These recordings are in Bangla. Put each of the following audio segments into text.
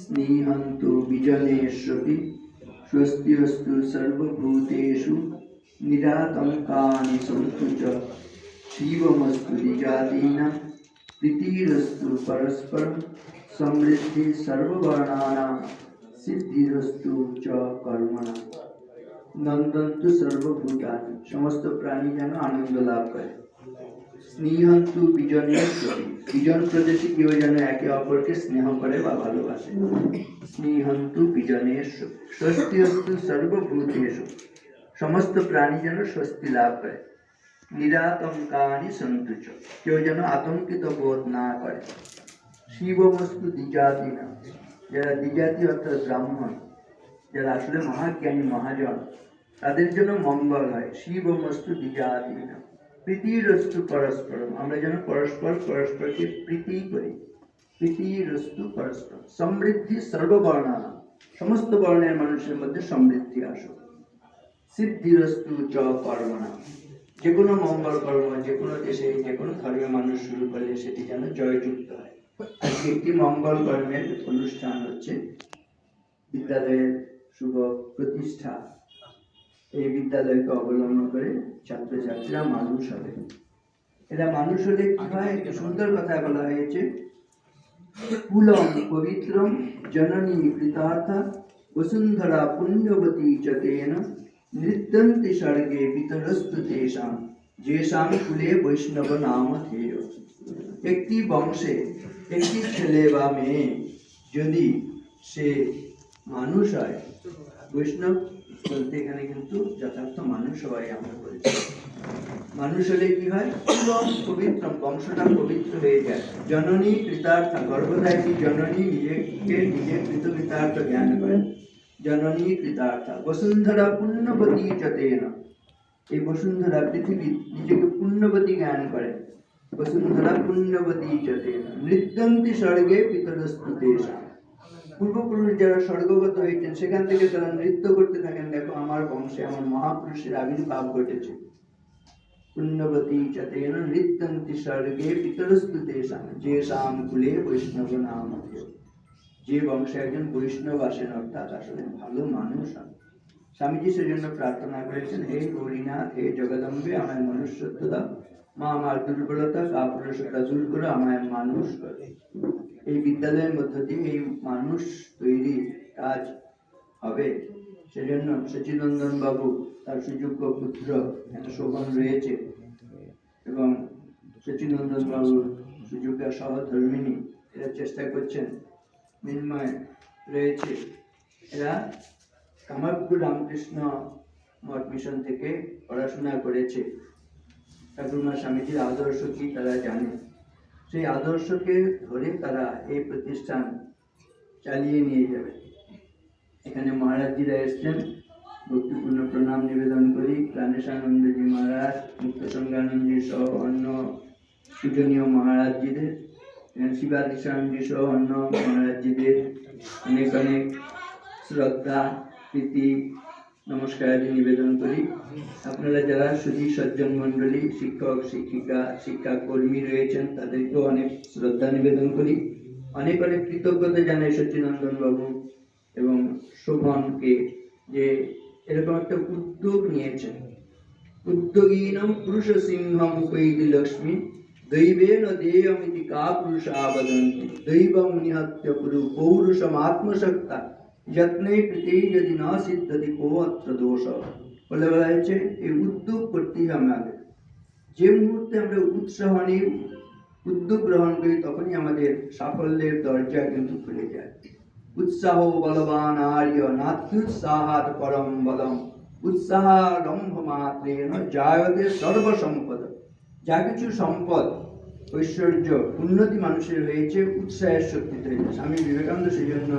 स्नेहंतो विजनेष्वपि स्वस्त्यस्तु सर्वभूतेषु निरातङ्कानि सन्तु च शिवमस्तु निजातीनां प्रीतिरस्तु परस्परं सिद्धिरस्तु च कर्मणा। सर्वभूतानि, समस्त प्राणी जन आनंद लाभ करें। স্নেহন্তু বিজনের প্রতি বিজন প্রদেশে কেউ যেন একে অপরকে স্নেহ করে বা ভালোবাসে। স্নেহন্তু বিজনের স্বস্তি অস্তু সর্বভূতেষু। সমস্ত প্রাণী যেন স্বস্তি লাভ করে। নিরাতঙ্কানি সন্তু চ কেউ যেন আতঙ্কিত বোধ না করে। শিবমস্তু দ্বিজাতি না। যারা দ্বিজাতি অর্থাৎ ব্রাহ্মণ, যারা আসলে মহাজ্ঞানী, মহাজন, তাদের জন্য মঙ্গল হয়। শিবমস্তু দ্বিজাতি না। প্রীতিরস্তু পরস্পর আমরা যেন পরস্পর পরস্পরকে প্রীতি করি। প্রীতিরস্তু পরস্পর সমৃদ্ধি সর্ববর্ণানা সমস্ত বর্ণের মানুষের মধ্যে সমৃদ্ধি আসুক। সিদ্ধিরস্তু চ কর্মণা যে কোনো মঙ্গল কর্ম যে কোনো দেশে যে কোনো ধর্মের মানুষ শুরু করলে সেটি যেন জয়যুক্ত হয়। একটি মঙ্গল কর্মের অনুষ্ঠান হচ্ছে বিদ্যালয়ের শুভ প্রতিষ্ঠা। এই বিদ্যালয়কে অবলম্বন করে ছাত্রছাত্রীরা মানুষ হবে। এরা মানুষ হলে কি হয়? একটা সুন্দর কথা বলা হয়েছে। কুলম পবিত্রম জননী কৃতার্থ বসুন্ধরা পুণ্যবতী চ তেন নৃত্যন্তি স্বর্গে পিতরস্তু তেষাম। যেষাম কুলে বৈষ্ণব নাম ধেয়। একটি বংশে একটি ছেলে বা মেয়ে যদি সে মানুষ হয় বৈষ্ণব বলতে এখানে কিন্তু যথার্থ মানুষ হওয়াই আমরা বলছি মানুষ হলে কি হয়? পুরম পবিত্র, বংশটা পবিত্র হয়ে যায়। জননী কৃতার্থ, গর্ভধারী জননী নিজেকে নিজে কৃত কৃতার্থ জ্ঞান করে। জননী কৃতার্থ, বসুন্ধরা পুণ্যবতী যতেন। এই বসুন্ধরা পৃথিবী নিজেকে পুণ্যবতী জ্ঞান করে। বসুন্ধরা পুণ্যবতী যতেন। নৃত্যন্তি স্বর্গে পিতরস্তু দেশা। পূর্বপুরুষ যারা স্বর্গগত হয়েছেন, সেখান থেকে তারা নৃত্য করতে থাকেন। দেখো, আমার বংশে আমার মহাপুরুষের আবির্ভাব ঘটেছে। পুণ্যবতী চতেন নৃত্যন্তি স্বর্গে পিতরস্তু দেশাম যেসাম কুলে বৈষ্ণব নাম যে বংশে একজন বৈষ্ণব আসেন, অর্থাৎ আসলে ভালো মানুষ স্বামীজি সেজন্য প্রার্থনা করেছেন, হে গৌরীনাথ হে জগদম্বে, আমায় মনুষ্যত্ব দাও। মা আমার দুর্বলতা, কাপুরুষতা দূর করে, আমায় মানুষ করে। এই বিদ্যালয়ের মধ্য দিয়ে এই মানুষ তৈরি কাজ হবে। সেজন্য সচিনন্দন বাবু তার সুযোগ্য পুত্র শোভন রয়েছে এবং সচিনন্দন বাবুর সুযোগ্য সহধর্মিনী এরা চেষ্টা করছেন মিন্ময় রয়েছে। এরা কামারপুর রামকৃষ্ণ মঠ মিশন থেকে পড়াশোনা করেছে। ঠাকুরমা স্বামীজির আদর্শ কি তারা জানে? সেই আদর্শকে ধরে তারা এই প্রতিষ্ঠান চালিয়ে নিয়ে যাবে। এখানে মহারাজজিরা এসছেন। ভক্তিপূর্ণ প্রণাম নিবেদন করি। প্রাণেশানন্দজি মহারাজ মুক্ত সঙ্গানন্দজি সহ অন্য পূজনীয় মহারাজজিদের শিবাদিশানন্দজি সহ অন্য মহারাজজিদের অনেক অনেক শ্রদ্ধা, প্রীতি নমস্কার নিবেদন করি। আপনারা যারা সুধী সজ্জন মণ্ডলী, শিক্ষক, শিক্ষিকা শিক্ষা কর্মী রয়েছেন, তাদেরকেও অনেক শ্রদ্ধা নিবেদন করি। অনেক অনেক কৃতজ্ঞতা জানাই সচিনন্দন বাবু এবং শোভনকে যে এরকম একটা উদ্যোগ নিয়েছেন। উদ্যোগীনম পুরুষ সিংহম উপৈতি লক্ষ্মী, দৈবেন দেয়মিতি কা পুরুষা বদন্তি দৈবম নিহত্য কুরু পৌরুষম আত্মশক্তা যত্নে কৃতে যদি না সিদ্ধতি কো অত্র দোষ বলে বলা হয়েছে এই উদ্যোগ করতেই হবে আমাদের যে মুহূর্তে আমরা উৎসাহ নিই উদ্যোগ গ্রহণ করি তখনই আমাদের সাফল্যের দরজা কিন্তু খুলে যায় উৎসাহ বলবান আর্য নাত্যুৎসাহাত পরম বলম উৎসাহারম্ভ মাত্রেণ জায়তে সর্বসম্পদ যা কিছু সম্পদ ঐশ্বর্য উন্নতি মানুষের হয়েছে উৎসাহের শক্তিতে স্বামী বিবেকানন্দ সেই জন্য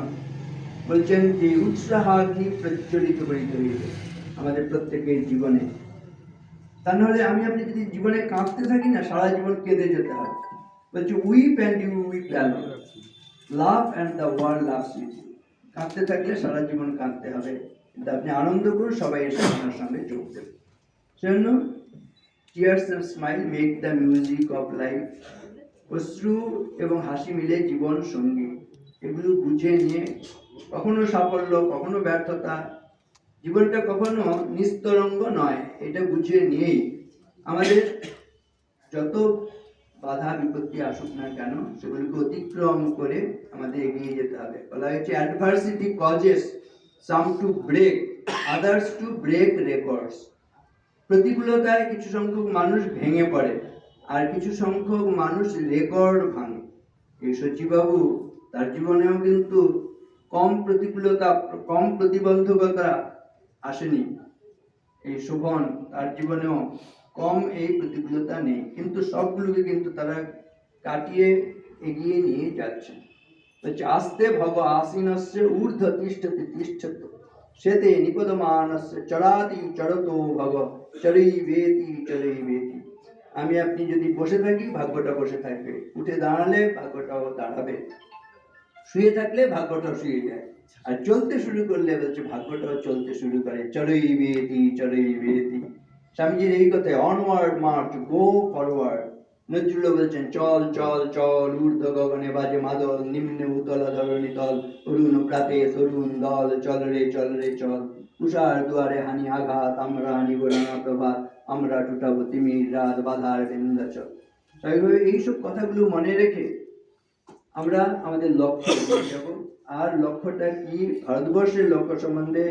বলছেন যে উৎসাহ উৎসাহাগ্নি প্রজ্বলিত করিতে হইবে আমাদের প্রত্যেকের জীবনে। তা নাহলে আমি আপনি যদি জীবনে কাঁদতে থাকি না, সারা জীবন কেঁদে যেতে হয়। বলছে weep and you weep love and the world loves you কাঁদতে থাকলে সারা জীবন কাঁদতে হবে। কিন্তু আপনি আনন্দ করুন, সবাই এসে আপনার সঙ্গে যোগ দেবে। সেজন্য tears and smile make the music of life অশ্রু এবং হাসি মিলে জীবন সঙ্গী। এগুলো বুঝে নিয়ে কখনো সাফল্য, কখনো ব্যর্থতা। জীবনটা কখনো নিস্তরঙ্গ নয়, এটা বুঝিয়ে নিয়েই আমাদের যত বাধা, বিপত্তি আসুক না কেন, সেগুলোকে অতিক্রম করে আমাদের এগিয়ে যেতে হবে। বলা হয়েছে adversity causes some to break others to break records প্রতিকূলতায় কিছু সংখ্যক মানুষ ভেঙে পড়ে, আর কিছু সংখ্যক মানুষ রেকর্ড ভাঙে। এই সচিবাবু তার জীবনেও কিন্তু কম প্রতিকূলতা, কম প্রতিবন্ধকতা আসেনি। এই শোভন তার জীবনেও কম এই প্রতিকূলতা নেই। কিন্তু সবগুলোকে কিন্তু তারা কাটিয়ে এগিয়ে নিয়ে যাচ্ছে। বলছে আস্তে ভগ আসীনস্য ঊর্ধ্ব তিষ্ঠতি তিষ্ঠত। সেতে নিপদমানস্য চড়াতি চড়তো ভগ। চড়ই বেতি চড়ই বেতি আমি আপনি যদি বসে থাকি, ভাগ্যটা বসে থাকবে। উঠে দাঁড়ালে ভাগ্যটাও দাঁড়াবে। শুয়ে থাকলে ভাগ্যটাও শুয়ে যায়। আর চলতে শুরু করলে বলছে, ভাগ্যটাও চলতে শুরু করে। চড়ই বেতি চড়ই বেতি স্বামীজির এই কথায় onward march go forward Nazrul বলছেন, চল চল চল, ঊর্ধ্ব গগনে বাজে মাদল, নিম্নে উতল ধরণী তল। অরুণ প্রাতে তরুণ দল, চল রে চল রে, চল। উষার দুয়ারে হানি আঘাত, আমরা আনিব রাঙা প্রভাত। আমরা টুটাবো তিমির রাত, বাধার বিন্ধ্যাচল এইসব কথাগুলো মনে রেখে আমরা আমাদের লক্ষ্য যাব আর লক্ষ্যটা কি? ভারতবর্ষের লক্ষ্য সম্বন্ধে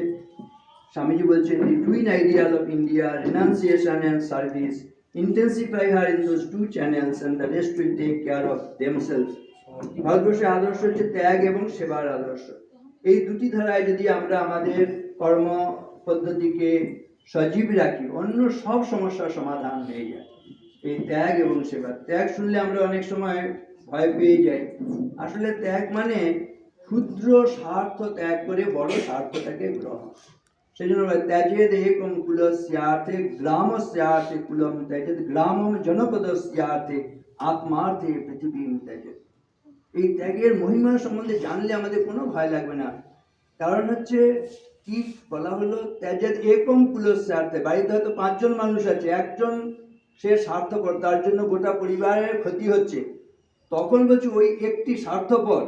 স্বামীজি বলছেন the twin ideal of India renunciation and service intensify her in those two channels and the rest will take care of themselves ভারতবর্ষের আদর্শ হচ্ছে ত্যাগ এবং সেবার আদর্শ। এই দুটি ধারায় যদি আমরা আমাদের কর্ম পদ্ধতিকে সজীব রাখি, অন্য সব সমস্যার সমাধান হয়ে যায়। এই ত্যাগ এবং সেবা ত্যাগ শুনলে আমরা অনেক সময় ভয় পেয়ে যায়। আসলে ত্যাগ মানে ক্ষুদ্র স্বার্থ ত্যাগ করে বড় স্বার্থটাকে গ্রহণ। সেই জন্য বলে, ত্যাজেদ একম কুলস্যার্থে গ্রামস্যার্থে কুলম ত্যাজেদ গ্রামম জনপদস্যার্থে আত্মার্থে পৃথিবীম ত্যাজেদ এই ত্যাগের মহিমা সম্বন্ধে জানলে আমাদের কোনো ভয় লাগবে না। কারণ হচ্ছে কি বলা হলো? ত্যাজেদ একম কুলস্যার্থে বাড়িতে হয়তো পাঁচজন মানুষ আছে একজন সে স্বার্থপর তার জন্য গোটা পরিবারের ক্ষতি হচ্ছে। তখন বলছি, ওই একটি স্বার্থপর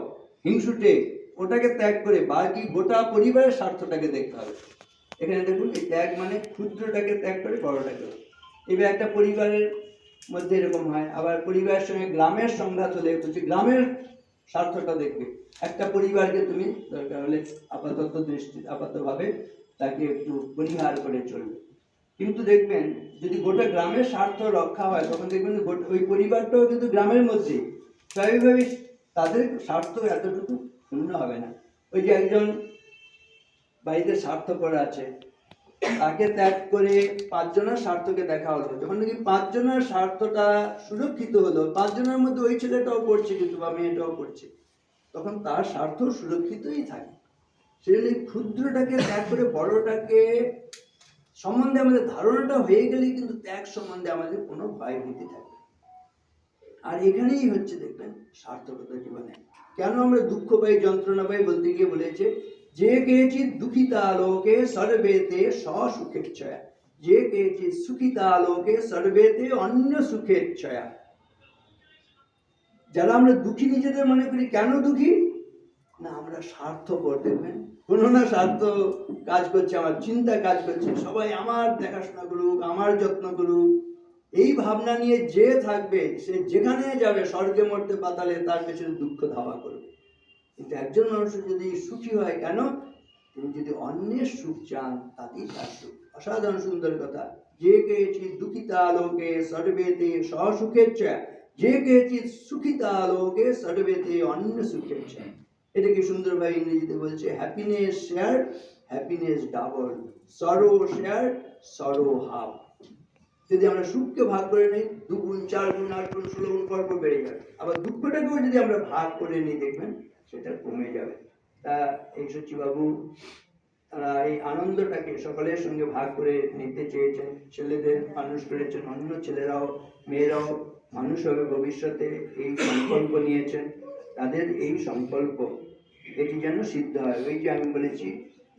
হিংসুটে ওটাকে ত্যাগ করে বাকি গোটা পরিবারের স্বার্থটাকে দেখতে হবে। এখানে দেখুন, এই ত্যাগ মানে ক্ষুদ্রটাকে ত্যাগ করে বড়টাকে। এবার একটা পরিবারের মধ্যে এরকম হয়, আবার পরিবারের সঙ্গে গ্রামের সংঘাত হলে বলছে গ্রামের স্বার্থটা দেখবে। একটা পরিবারকে তুমি দরকার হলে আপাতত দৃষ্টি, আপাতভাবে তাকে একটু পরিহার করে চলবে। কিন্তু দেখবেন, যদি গোটা গ্রামের স্বার্থ রক্ষা হয়, তখন দেখবেন ওই পরিবারটাও কিন্তু গ্রামের মধ্যে স্বাভাবিকভাবে তাদের স্বার্থ এতটুকু শূন্য হবে না। ওই যে একজন বাড়িতে স্বার্থপর আছে, তাকে ত্যাগ করে পাঁচজনের স্বার্থকে দেখা হলো। যখন নাকি পাঁচজনের স্বার্থটা সুরক্ষিত হলো, পাঁচজনের মধ্যে ওই ছেলেটাও করছে কিন্তু বা মেয়েটাও করছে তখন তার স্বার্থ সুরক্ষিতই থাকে। সেজন্য ক্ষুদ্রটাকে ত্যাগ করে বড়টাকে সম্বন্ধে আমাদের ধারণাটা হয়ে গেলেই কিন্তু ত্যাগ সম্বন্ধে আমাদের কোনো ভয় ভীতি থাকে। আর এখানেই হচ্ছে দেখবেন, সার্থকতা জীবনে কেন আমরা দুঃখ পাই, যন্ত্রণা পাই বলতে গিয়ে বলেছে, যে কেচিৎ দুঃখিতা লোকে সর্বেতে সুখেচ্ছয়া যে কেচিৎ সুখিতা লোকে সর্বেতে অন্য সুখেচ্ছয়া। যারা আমরা দুঃখী নিজেদের মনে করি, কেন দুঃখী? না, আমরা স্বার্থপর দেখবেন। কোনো না স্বার্থ কাজ করছে, আমার চিন্তা কাজ করছে, সবাই আমার দেখাশোনা করুক, আমার যত্ন করুক। এই ভাবনা নিয়ে যে থাকবে, সে যেখানে যাবে, স্বর্গে মরতে পাতালে তার পেছনে দুঃখ ধাওয়া করবে। কিন্তু একজন মানুষ যদি সুখী হয় কেন? তিনি যদি অন্যের সুখ চান, তাতেই তার সুখ। অসাধারণ সুন্দর কথা। যে কেচিৎ দুঃখিতা লোকে সর্বেতে সসুখেচ্ছা যে কেচিৎ সুখিতা লোকে সর্বেতে অন্য সুখেচ্ছা এটাকে সুন্দরভাবে ইংরেজিতে বলছে? Happiness share happiness double sorrow share sorrow half যদি আমরা সুখকে ভাগ করে নিই, দু গুণ, চার গুণ, আট গুণ, ষোলো গুণ পর পর বেড়ে যাবে আবার দুঃখটাকেও যদি আমরা ভাগ করে নিই, দেখবেন সেটা কমে যাবে। তা এই সচিবাবু, তারা এই আনন্দটাকে সকলের সঙ্গে ভাগ করে নিতে চেয়েছেন। ছেলেদের মানুষ করেছেন, অন্য ছেলেরাও, মেয়েরাও মানুষ হবে ভবিষ্যতে এই সংকল্প নিয়েছেন। তাদের এই সংকল্প, এটি যেন সিদ্ধ হয়। ওই যে আমি বলেছি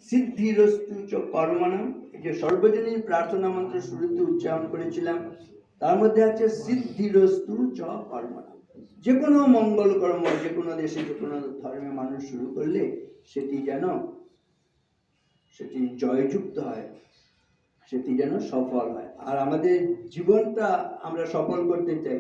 সিদ্ধিরস্তু চ কর্মণম। যে সর্বজনীন প্রার্থনা মন্ত্র শুরুতে উচ্চারণ করেছিলাম, তার মধ্যে আছে সিদ্ধিরস্তু চ কর্মণম। যে কোনো মঙ্গল কর্ম যে কোনো দেশে যে কোনো ধর্মে মানুষ শুরু করলে সেটি যেন, সেটি জয়যুক্ত হয়, সেটি যেন সফল হয়। আর আমাদের জীবনটা আমরা সফল করতে চাই।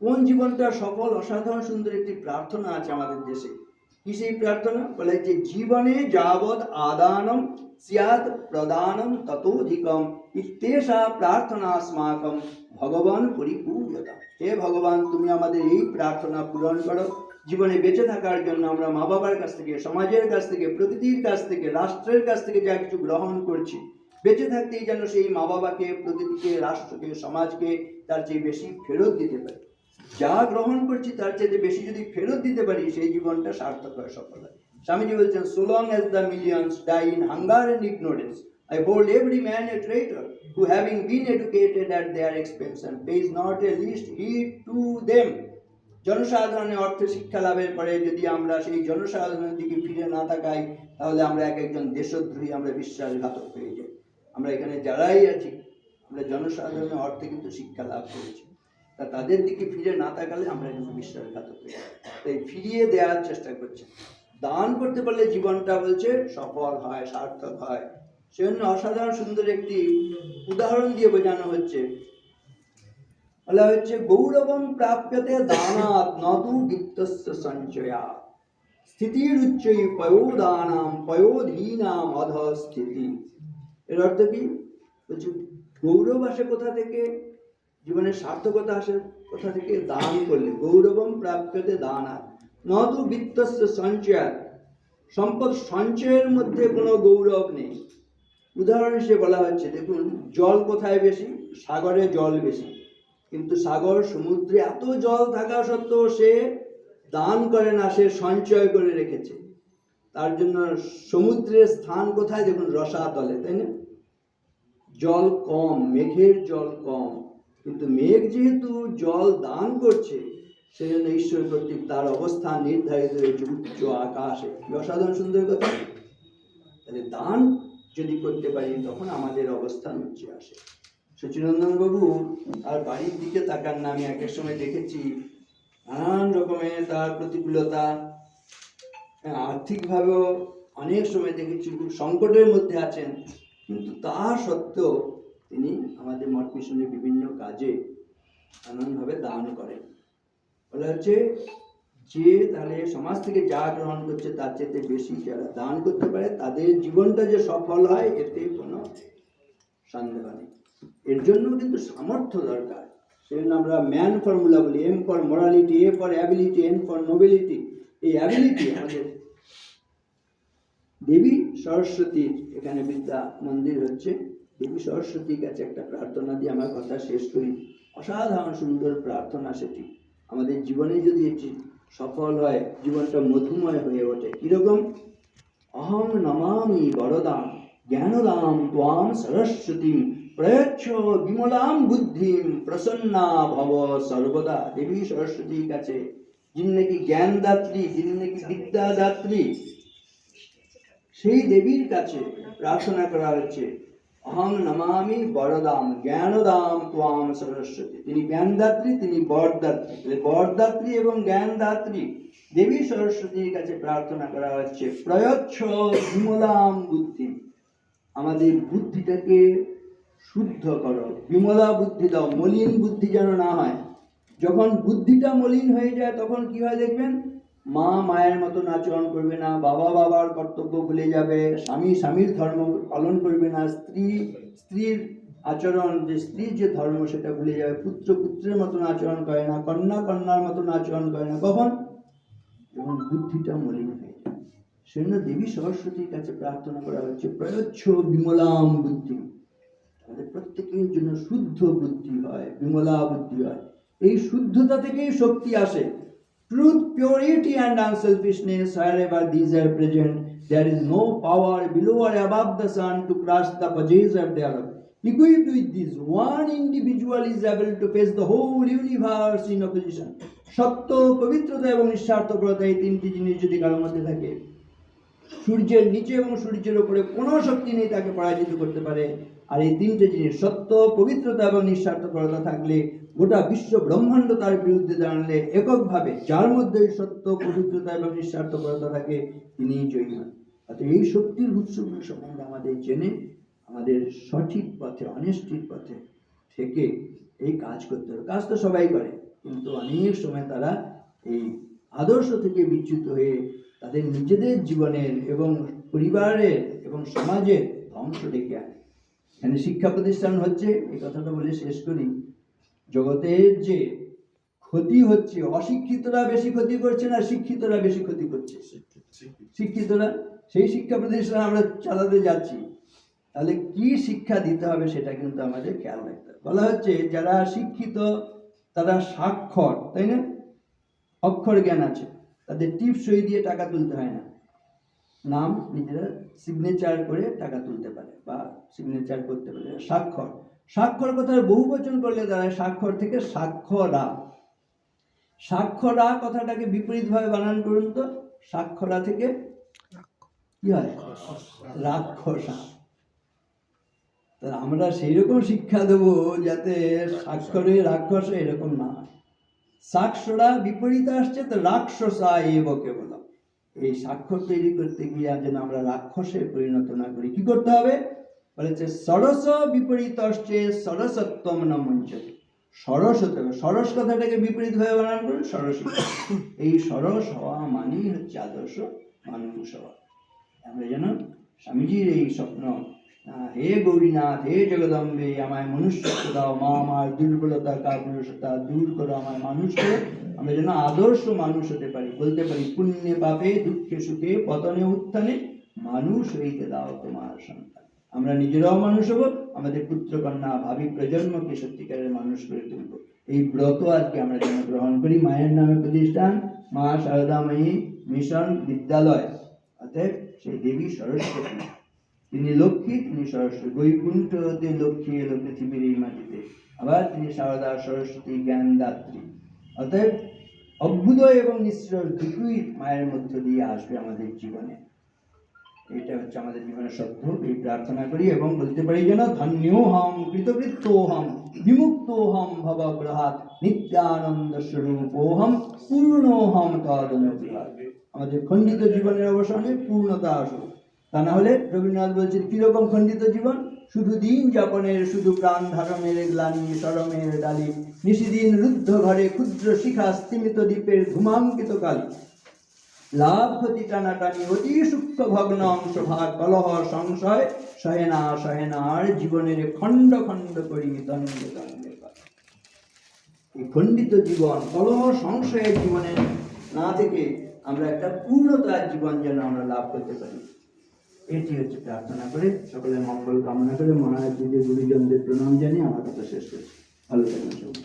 কোন জীবনটা সফল, অসাধারণ, সুন্দর একটি প্রার্থনা আছে আমাদের দেশে? কিসেই প্রার্থনা? বলে যে জীবনে যাবৎ আদানম স্যাদ প্রদানম ততোধিকম, ইত্যেষা প্রার্থনা আসমাকম ভগবান পরিপূর্ণতা। হে ভগবান, তুমি আমাদের এই প্রার্থনা পূরণ করো। জীবনে বেঁচে থাকার জন্য আমরা মা বাবার কাছ থেকে, সমাজের কাছ থেকে প্রকৃতির কাছ থেকে, রাষ্ট্রের কাছ থেকে যা কিছু গ্রহণ করছি, বেঁচে থাকতেই যেন সেই মা বাবাকে প্রকৃতিকে রাষ্ট্রকে, সমাজকে তার চেয়ে বেশি ফেরত দিতে পারি। যা গ্রহণ করছি তার চেয়ে বেশি যদি ফেরত দিতে পারি সেই জীবনটা সার্থক হয় সফল হয়। স্বামীজি বলছেন so long as the millions die in hunger and ignorance I hold every man a traitor who, having been educated at their expense, and pays not a least heed to them. জনসাধারণের অর্থে শিক্ষা লাভের পরে যদি আমরা সেই জনসাধারণের দিকে ফিরে না তাকাই তাহলে আমরা এক একজন দেশদ্রোহী আমরা বিশ্বাসঘাতক হয়ে যাই। আমরা এখানে যারাই আছি আমরা জনসাধারণের অর্থে কিন্তু শিক্ষা লাভ করেছি। তা তাদের দিকে ফিরে না তাকালে আমরা কিন্তু বিশ্বাসঘাতক যাই। তাই ফিরিয়ে দেওয়ার চেষ্টা করছে। দান করতে পারলে জীবনটা বলছে সফল হয়, সার্থক হয়। সেজন্য অসাধারণ সুন্দর একটি উদাহরণ দিয়ে বোঝানো হচ্ছে। বলা হচ্ছে, গৌরবম প্রাপ্যতে দানাত নতু বিত্তস্য সঞ্চয়া। স্থিতির উচ্চই পয়োদানাম পয়োধীনাম অধ স্থিতি এর অর্থ কি? বলছে, গৌরব আসে কোথা থেকে? জীবনের সার্থকতা আসে কোথা থেকে দান করলে, গৌরবম প্রাপ্যতে দানাত নতু বিত্তস্য সঞ্চয়। সম্পদ সঞ্চয়ের মধ্যে কোনো গৌরব নেই। উদাহরণ হিসেবে বলা হচ্ছে, দেখুন, জল কোথায় বেশি? সাগরে জল বেশি। কিন্তু সাগর, সমুদ্রে এত জল থাকা সত্ত্বেও সে দান করে না, সে সঞ্চয় করে রেখেছে। তার জন্য সমুদ্রের স্থান কোথায়? দেখুন, রসাতলে, তাই না? জল কম, মেঘের জল কম। কিন্তু মেঘ যেহেতু জল দান করছে সেজন্য ঈশ্বর কর্তৃক তার অবস্থান নির্ধারিত হয়েছে উচ্চ আকাশে। অসাধারণ সুন্দর কথা। তাহলে দান যদি করতে পারি তখন আমাদের অবস্থান উচ্চে আসে। সচিনন্দন বাবু তার বাড়ির দিকে তাকান না আমি একের সময় দেখেছি। নানান রকমের তার প্রতিকূলতা। হ্যাঁ, আর্থিকভাবেও অনেক সময় দেখেছি খুব সংকটের মধ্যে আছেন। কিন্তু তা সত্ত্বেও তিনি আমাদের মঠ মিশনের বিভিন্ন কাজে নানানভাবে দান করেন। বলা হচ্ছে, যে তাহলে সমাজ থেকে যা গ্রহণ করছে তার চেয়ে বেশি যারা দান করতে পারে, তাদের জীবনটা যে সফল হয়, এতে কোনো সন্দেহ নেই। এর জন্য কিন্তু সামর্থ্য দরকার। সেজন্য আমরা ম্যান ফর্মুলা বলি M for morality A for ability N for nobility এই অ্যাবিলিটি আমাদের দেবী সরস্বতীর এখানে বিদ্যা মন্দির হচ্ছে। দেবী সরস্বতীর কাছে একটা প্রার্থনা দিয়ে আমার কথা শেষ করি। অসাধারণ সুন্দর প্রার্থনা সেটি। আমাদের জীবনে যদি এটি সফল হয়, জীবনটা মধুময় হয়ে ওঠে। কীরকম? অহম নমামি বরদাম, জ্ঞানদাম ত্বাম সরস্বতীম, প্রয়চ্ছ বিমলাম বুদ্ধিম, প্রসন্না ভব সর্বদা। দেবী সরস্বতীর কাছে। যিনি নাকি জ্ঞানদাত্রী, যিনি নাকি বিদ্যাদাত্রী, সেই দেবীর কাছে প্রার্থনা করা হচ্ছে। অহং নমামি বরদাম জ্ঞানদাম ত্বাম সরস্বতী তিনি জ্ঞানদাত্রী, তিনি বরদাত্রী। বরদাত্রী এবং জ্ঞানদাত্রী দেবী সরস্বতীর কাছে প্রার্থনা করা হচ্ছে, প্রয়চ্ছ বিমলাম বুদ্ধি। আমাদের বুদ্ধিটাকে শুদ্ধ করো। বিমলা বুদ্ধি দাও, মলিন বুদ্ধি যেন না হয়। যখন বুদ্ধিটা মলিন হয়ে যায়, তখন কি হয় দেখবেন? মা মায়ের মতন আচরণ করবে না, বাবা বাবার কর্তব্য ভুলে যাবে, স্বামী স্বামীর ধর্ম পালন করবে না, স্ত্রী, স্ত্রীর আচরণ, যে স্ত্রীর যে ধর্ম সেটা ভুলে যাবে, পুত্র পুত্রের মতন আচরণ করে না, কন্যা কন্যার মতন আচরণ করে না। কখন? যখন বুদ্ধিটা মলিন হয়ে যায়। সেজন্য দেবী সরস্বতীর কাছে প্রার্থনা করা হচ্ছে, প্রয়োচ্ছ বিমলাম বুদ্ধি। আমাদের প্রত্যেকের জন্য শুদ্ধ বুদ্ধি হয়, বিমলা বুদ্ধি হয়। এই শুদ্ধতা থেকেই শক্তি আসে। Truth purity and unselfishness wherever these are present there is no power below or above the sun to crush the pages of thereof equipped with this one individual is able to face the whole universe in opposition সত্য পবিত্রতা এবং নিঃস্বার্থপরতা এই তিনটি জিনিস যদি কারোর মধ্যে থাকে সূর্যের নিচে এবং সূর্যের উপরে কোনো শক্তি নেই তাকে পরাজিত করতে পারে আর এই তিনটে জিনিস, সত্য, পবিত্রতা এবং নিঃস্বার্থপরতা থাকলে গোটা বিশ্ব ব্রহ্মাণ্ড তার বিরুদ্ধে দাঁড়ালে এককভাবে যার মধ্যে সত্য, পবিত্রতা এবং নিঃস্বার্থপরতা থাকে, তিনিই জয়ী হন। অর্থাৎ এই শক্তির উৎসগুলো সম্বন্ধে আমাদের জেনে, আমাদের সঠিক পথে অনেস্টির পথে থেকে এই কাজ করতে হবে। কাজ তো সবাই করে, কিন্তু অনেক সময় তারা এই আদর্শ থেকে বিচ্যুত হয়ে তাদের নিজেদের জীবনের এবং পরিবারের এবং সমাজের ধ্বংস ডেকে আনে। এখানে শিক্ষা প্রতিষ্ঠান হচ্ছে, এই কথাটা বলে শেষ করি। জগতের যে ক্ষতি হচ্ছে, অশিক্ষিতরা বেশি ক্ষতি করছে না শিক্ষিতরা বেশি ক্ষতি করছে? শিক্ষিতরা? সেই শিক্ষা প্রতিষ্ঠান আমরা চালাতে যাচ্ছি। তাহলে কি শিক্ষা দিতে হবে সেটা কিন্তু আমাদের খেয়াল রাখতে হবে। বলা হচ্ছে, যারা শিক্ষিত তারা স্বাক্ষর, তাই না? অক্ষর জ্ঞান আছে। তাদের টিপ সই দিয়ে টাকা তুলতে হয় না। নাম নিজেরা সিগনেচার করে টাকা তুলতে পারে বা সিগনেচার করতে পারে। স্বাক্ষর। স্বাক্ষর কথার বহু বচন করলে দাঁড়ায় স্বাক্ষর থেকে সাক্ষরা সাক্ষরা কথাটাকে বিপরীতভাবে বানান করুন তো। সাক্ষরা থেকে কি হয়? রাক্ষসা। তা আমরা সেই রকম শিক্ষা দেবো যাতে স্বাক্ষরে রাক্ষস এরকম না হয়। সাক্ষরা বিপরীত আসছে তো রাক্ষসা এব কেবল এই স্বাক্ষর তৈরি করতে গিয়ে যেন আমরা রাক্ষসে পরিণত না করি, কি করতে হবে? বলেছে সরস বিপরীত আসছে সরসত্বম না মঞ্চতে সরস হতে হবে সরস কথাটাকে বিপরীত ভাবে বানান করুন, সরস। এই সরস হওয়া মানেই হচ্ছে আদর্শ মানুষ হওয়া আমরা যেন স্বামীজির এই স্বপ্ন হে গৌরীনাথ, হে জগদম্বে, আমায় মনুষ্যত্ব দাও, মা, আমার দুর্বলতা, কাপুরুষতা দূর করো, আমায় মানুষ করো। আমরা যেন আদর্শ মানুষ হতে পারি, বলতে পারি, পুণ্যে পাপে, দুঃখে সুখে, পতনে উত্থানে মানুষ হইতে দাও তোমার সন্তান। আমরা নিজেরাও মানুষ হব, আমাদের পুত্র কন্যা ভাবি প্রজন্মকে সত্যিকারের মানুষ করে তুলব। এই ব্রত আজকে আমরা যেন গ্রহণ করি। মায়ের নামে প্রতিষ্ঠান, মা শারদাময়ী মিশন বিদ্যালয়, অতএব সেই দেবী সরস্বতী। তিনি লক্ষ্মী, তিনি সরস্বতী বৈকুণ্ঠ হতে লক্ষ্মী এলো পৃথিবীর এই মাটিতে। আবার তিনি সারদা সরস্বতী জ্ঞানদাত্রী। অতএব অভ্যুদয় এবং নিঃশ্রয় দুটোই মায়ের মধ্য দিয়ে আসবে আমাদের জীবনে। এটা হচ্ছে আমাদের জীবনের সত্য, এই প্রার্থনা করি এবং বলতে পারি যেন ধন্যোহম কৃতকৃত্যোহম বিমুক্তোহম ভবগ্রহাত নিত্যানন্দ স্বরূপোহম পূর্ণোহম তদনুগ্রহাত আমাদের খণ্ডিত জীবনের অবসানে পূর্ণতা আসুক। তা না হলে রবীন্দ্রনাথ বলছেন, কীরকম খণ্ডিত জীবন? শুধু দিন যাপনের শুধু প্রাণ ধারণের গ্লানি সরমের ডালি। নিশিদিন রুদ্ধ ঘরে ক্ষুদ্র শিখা স্তিমিত দ্বীপের ধূমাঙ্কিত কালী। লাভ ক্ষতি টানাটানি অতি সূক্ষ্ম ভগ্ন অংশ ভাগ কলহ সংশয় সহে না সহে না আর জীবনের খণ্ড খণ্ড করি দ্বন্দ্বে দ্বন্দ্বে এই খণ্ডিত জীবন কলহ সংশয়ের জীবনে না থেকে আমরা একটা পূর্ণতার জীবন যেন আমরা লাভ করতে পারি। এটি হচ্ছে প্রার্থনা করে সকলের মঙ্গল কামনা করে মহারাজ গুরুজনদের প্রণাম জানিয়ে আমার কথা শেষ করছি। ভালো থাকবেন